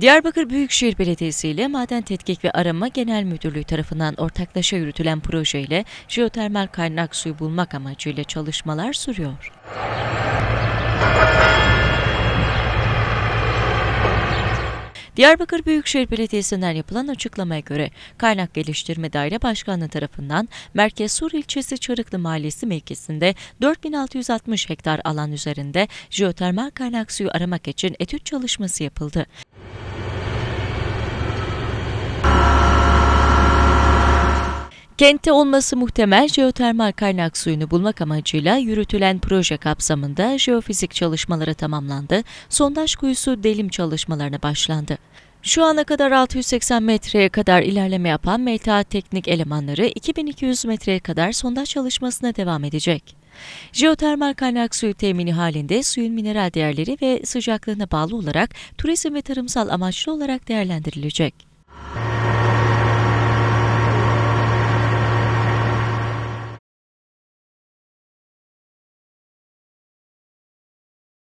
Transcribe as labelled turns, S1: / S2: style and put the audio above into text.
S1: Diyarbakır Büyükşehir Belediyesi ile Maden Tetkik ve Arama Genel Müdürlüğü tarafından ortaklaşa yürütülen projeyle jeotermal kaynak suyu bulmak amacıyla çalışmalar sürüyor. Diyarbakır Büyükşehir Belediyesi'nden yapılan açıklamaya göre Kaynak Geliştirme Daire Başkanlığı tarafından Merkez Sur ilçesi Çarıklı Mahallesi mevkisinde 4660 hektar alan üzerinde jeotermal kaynak suyu aramak için etüt çalışması yapıldı. Kentte olması muhtemel jeotermal kaynak suyunu bulmak amacıyla yürütülen proje kapsamında jeofizik çalışmaları tamamlandı, sondaj kuyusu delim çalışmalarına başlandı. Şu ana kadar 680 metreye kadar ilerleme yapan MTA teknik elemanları 2200 metreye kadar sondaj çalışmasına devam edecek. Jeotermal kaynak suyu temini halinde suyun mineral değerleri ve sıcaklığına bağlı olarak turizm ve tarımsal amaçlı olarak değerlendirilecek.